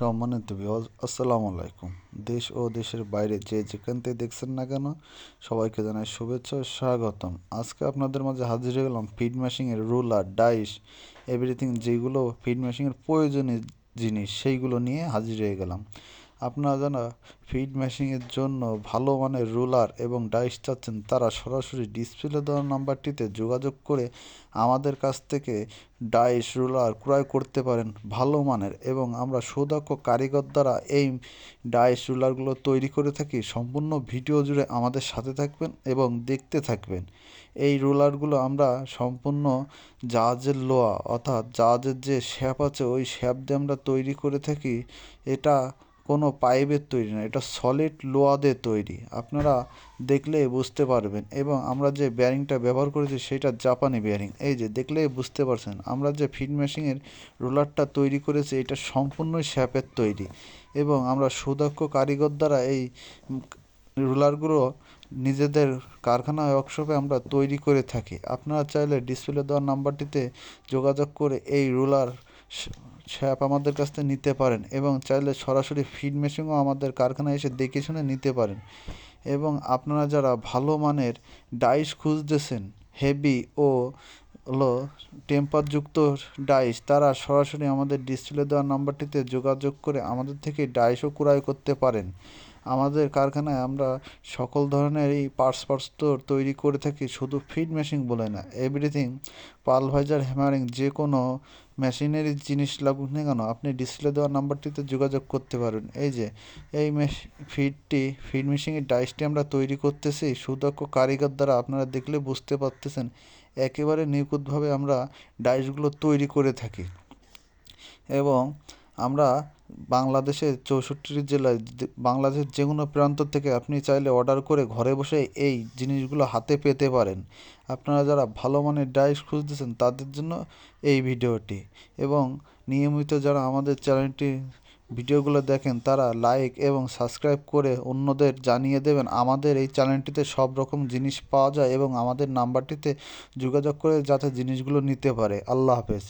সম্মানিত বিওয়াজ আসসালামু আলাইকুম। দেশ ও দেশের বাইরে যে যেখান থেকে দেখছেন না কেন, সবাইকে জানাই শুভেচ্ছা ও স্বাগতম। আজকে আপনাদের মাঝে হাজির হয়ে গেলাম ফিড ম্যাশিংয়ের রুলার ডাইস এভরিথিং যেগুলো ফিড ম্যাশিংয়ের প্রয়োজনীয় জিনিস, সেইগুলো নিয়ে হাজির হয়ে গেলাম। আপনারা যারা ফিড মেশিনের জন্য ভালো মানের রুলার এবং ডাইস চাচ্ছেন, তারা সরাসরি ডিসপ্লে দেওয়ার নাম্বারটিতে যোগাযোগ করে আমাদের কাছ থেকে ডাইস রুলার ক্রয় করতে পারেন ভালো মানের এবং আমরা সুদক্ষ কারিগর দ্বারা এই ডাইস রুলারগুলো তৈরি করে থাকি। সম্পূর্ণ ভিডিও জুড়ে আমাদের সাথে থাকবেন এবং দেখতে থাকবেন। এই রুলারগুলো আমরা সম্পূর্ণ জাহাজের লোয়া অর্থাৎ জাহাজের যে শ্যাপ আছে, ওই শ্যাপ দিয়ে আমরা তৈরি করে থাকি। এটা কোনো পাইপের তৈরি না, এটা সলিড লোয়াদের তৈরি। আপনারা দেখলে বুঝতে পারবেন। এবং আমরা যে ব্যারিংটা ব্যবহার করেছি, সেটা জাপানি ব্যারিং এই যে, দেখলেই বুঝতে পারছেন। আমরা যে ফিড মেশিনের রোলারটা তৈরি করেছি, এটা সম্পূর্ণই শ্যাপের তৈরি। এবং আমরা সুদক্ষ কারিগর দ্বারা এই রুলারগুলো নিজেদের কারখানা ওয়ার্কশপে আমরা তৈরি করে থাকি। আপনারা চাইলে ডিসপ্লে দেওয়ার নাম্বারটিতে যোগাযোগ করে এই রুলার শ্যাপ আমাদের কাছ থেকে নিতে পারেন এবং চাইলে সরাসরি ফিড মেশিনও আমাদের কারখানায় এসে দেখে শুনে নিতে পারেন। এবং আপনারা যারা ভালো মানের ডাইস খুঁজতেছেন হেভি ও হলো টেম্পারযুক্ত ডাইস তারা সরাসরি আমাদের ডিসপ্লে দেওয়া নাম্বারটিতে যোগাযোগ করে আমাদের থেকে ডাইসও ক্রয় করতে পারেন। আমাদের কারখানায় আমরা সকল ধরনের এই পার্টস পার্টস তৈরি করে থাকি, শুধু ফিড মেশিন বলে না এভরিথিং পালভাইজার হ্যামারিং যে কোনো মেশিনারি জিনিস লাগুক না কেন, আপনি ডিসপ্লে দেওয়া নাম্বারটিতে যোগাযোগ করতে পারেন। এই যে, এই মেশ ফিডটি ফিড মেশিনের ডাইসটি আমরা তৈরি করতেছি, সুদক্ষ কারিগর দ্বারা আপনারা দেখলে বুঝতে পারতেছেন, একেবারে নিখুঁতভাবে আমরা ডাইসগুলো তৈরি করে থাকি। এবং আমরা বাংলাদেশের চৌষট্টি জেলায় বাংলাদেশের যে কোনো প্রান্ত থেকে আপনি চাইলে অর্ডার করে ঘরে বসে এই জিনিসগুলো হাতে পেতে পারেন। আপনারা যারা ভালো মানের ডাইস খুঁজতেছেন তাদের জন্য এই ভিডিওটি। এবং নিয়মিত যারা আমাদের চ্যানেলটি ভিডিওগুলো দেখেন তারা লাইক এবং সাবস্ক্রাইব করে অন্যদের জানিয়ে দেবেন। আমাদের এই চ্যানেলটিতে সব রকম জিনিস পাওয়া যায় এবং আমাদের নাম্বারটিতে যোগাযোগ করে যাতে জিনিসগুলো নিতে পারে। আল্লাহ হাফেজ।